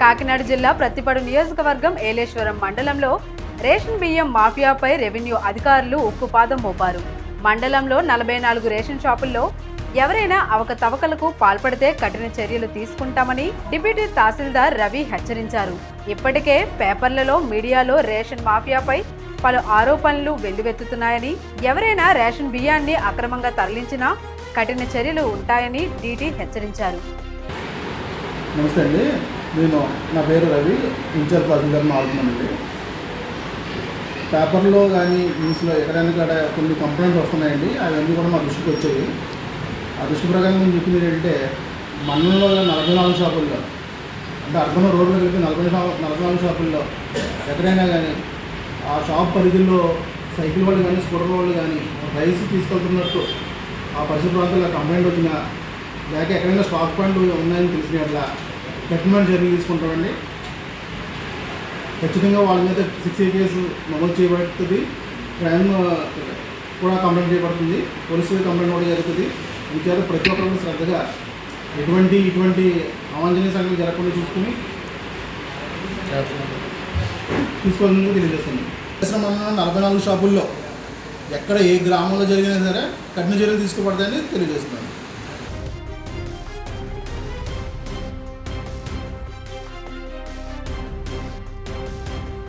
కాకినాడ జిల్లా ప్రతిపడు నియోజకవర్గం ఏలేశ్వరం మండలంలో రేషన్ బియ్యం మాఫియాపై రెవెన్యూ అధికారులు ఉక్కుపాదం మోపారు. మండలంలో నలభై నాలుగు రేషన్ షాపుల్లో ఎవరైనా అవకతవకలకు పాల్పడితే కఠిన చర్యలు తీసుకుంటామని డిప్యూటీ తహసీల్దార్ రవి హెచ్చరించారు. ఇప్పటికే పేపర్లలో మీడియాలో రేషన్ మాఫియాపై పలు ఆరోపణలు వెల్లువెత్తుతున్నాయని ఎవరైనా రేషన్ బియ్యాన్ని అక్రమంగా తరలించినా కఠిన చర్యలు ఉంటాయని డీటీ హెచ్చరించారు. నమస్తే అండి. నేను నా పేరు రవి ఇన్ఛార్జ్ తహసీల్దార్ మారుతున్నానండి పేపర్లో కానీ న్యూస్లో ఎక్కడైనా కూడా కొన్ని కంప్లైంట్స్ వస్తున్నాయండి అవన్నీ కూడా మా దృష్టికి వచ్చాయి. ఆ దృష్టి ప్రకారం నేను చెప్పింది ఏంటంటే మండలంలో నలభై నాలుగు షాపుల్లో అంటే అర్బన్ రోడ్లు కలిపి నలభై నలభై నాలుగు షాపుల్లో ఎక్కడైనా కానీ ఆ షాప్ పరిధిలో సైకిల్ వాళ్ళు కానీ స్కూటర్ వాళ్ళు కానీ రైస్ తీసుకెళ్తున్నట్టు ఆ పరిసర ప్రాంతాల్లో కంప్లైంట్ వచ్చినా లేక ఎక్కడైనా స్టాక్ పాయింట్ ఉన్నాయని తెలిసినట్లా అట్లా కఠినమైన చర్యలు తీసుకుంటామండి. ఖచ్చితంగా వాళ్ళ మీద సిక్స్ కేసు నమోదు చేయబడుతుంది. క్రైమ్ కూడా కంప్లైంట్ చేయబడుతుంది. పోలీసులు కంప్లైంట్ కూడా జరుగుతుంది. విద్యార్థి ప్రతి ఒక్కరు శ్రద్ధగా ఎటువంటి ఇటువంటి అవాంఛనీయ సంఘటనలు జరగకుండా చూసుకుని తీసుకోవాలని తెలియజేస్తుంది చేసిన మన నలభై నాలుగు షాపుల్లో ఎక్కడ ఏ గ్రామంలో జరిగినా సరే కఠిన చర్యలు తీసుకోబడతాయని తెలియజేస్తున్నాను